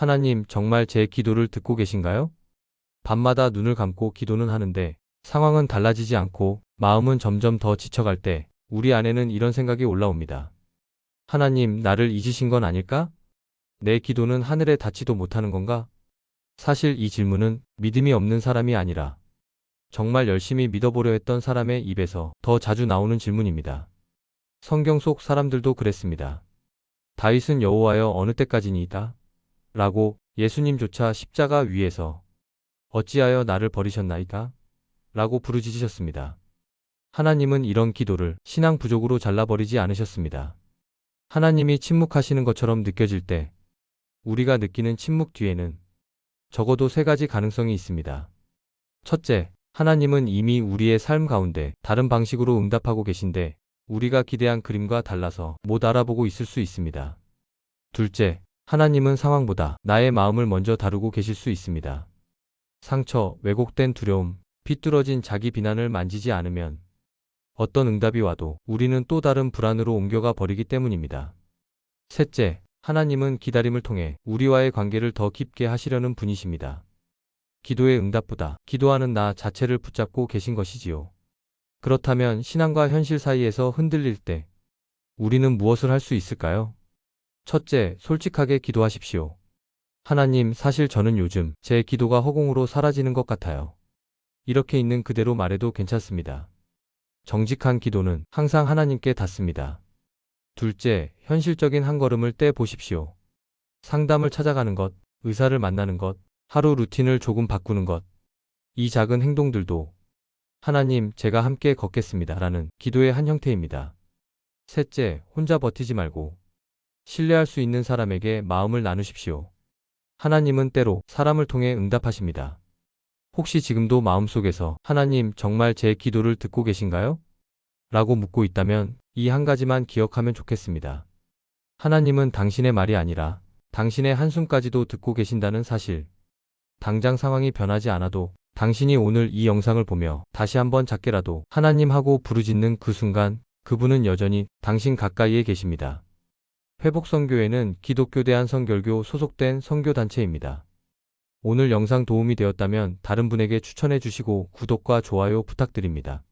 하나님, 정말 제 기도를 듣고 계신가요? 밤마다 눈을 감고 기도는 하는데 상황은 달라지지 않고 마음은 점점 더 지쳐갈 때 우리 안에는 이런 생각이 올라옵니다. 하나님, 나를 잊으신 건 아닐까? 내 기도는 하늘에 닿지도 못하는 건가? 사실 이 질문은 믿음이 없는 사람이 아니라 정말 열심히 믿어보려 했던 사람의 입에서 더 자주 나오는 질문입니다. 성경 속 사람들도 그랬습니다. 다윗은 여호와여 어느 때까지니이다? 라고 예수님조차 십자가 위에서 어찌하여 나를 버리셨나이까? 라고 부르짖으셨습니다. 하나님은 이런 기도를 신앙 부족으로 잘라버리지 않으셨습니다. 하나님이 침묵하시는 것처럼 느껴질 때 우리가 느끼는 침묵 뒤에는 적어도 세 가지 가능성이 있습니다. 첫째, 하나님은 이미 우리의 삶 가운데 다른 방식으로 응답하고 계신데 우리가 기대한 그림과 달라서 못 알아보고 있을 수 있습니다. 둘째, 하나님은 상황보다 나의 마음을 먼저 다루고 계실 수 있습니다. 상처, 왜곡된 두려움, 비뚤어진 자기 비난을 만지지 않으면 어떤 응답이 와도 우리는 또 다른 불안으로 옮겨가 버리기 때문입니다. 셋째, 하나님은 기다림을 통해 우리와의 관계를 더 깊게 하시려는 분이십니다. 기도의 응답보다 기도하는 나 자체를 붙잡고 계신 것이지요. 그렇다면 신앙과 현실 사이에서 흔들릴 때 우리는 무엇을 할 수 있을까요? 첫째, 솔직하게 기도하십시오. 하나님, 사실 저는 요즘 제 기도가 허공으로 사라지는 것 같아요. 이렇게 있는 그대로 말해도 괜찮습니다. 정직한 기도는 항상 하나님께 닿습니다. 둘째, 현실적인 한 걸음을 떼 보십시오. 상담을 찾아가는 것, 의사를 만나는 것, 하루 루틴을 조금 바꾸는 것. 이 작은 행동들도 하나님, 제가 함께 걷겠습니다. 라는 기도의 한 형태입니다. 셋째, 혼자 버티지 말고 신뢰할 수 있는 사람에게 마음을 나누십시오. 하나님은 때로 사람을 통해 응답하십니다. 혹시 지금도 마음속에서 하나님 정말 제 기도를 듣고 계신가요? 라고 묻고 있다면 이 한 가지만 기억하면 좋겠습니다. 하나님은 당신의 말이 아니라 당신의 한숨까지도 듣고 계신다는 사실. 당장 상황이 변하지 않아도 당신이 오늘 이 영상을 보며 다시 한번 작게라도 하나님 하고 부르짖는 그 순간 그분은 여전히 당신 가까이에 계십니다. 회복선교회는 기독교 대한성결교 소속된 선교단체입니다. 오늘 영상 도움이 되었다면 다른 분에게 추천해 주시고 구독과 좋아요 부탁드립니다.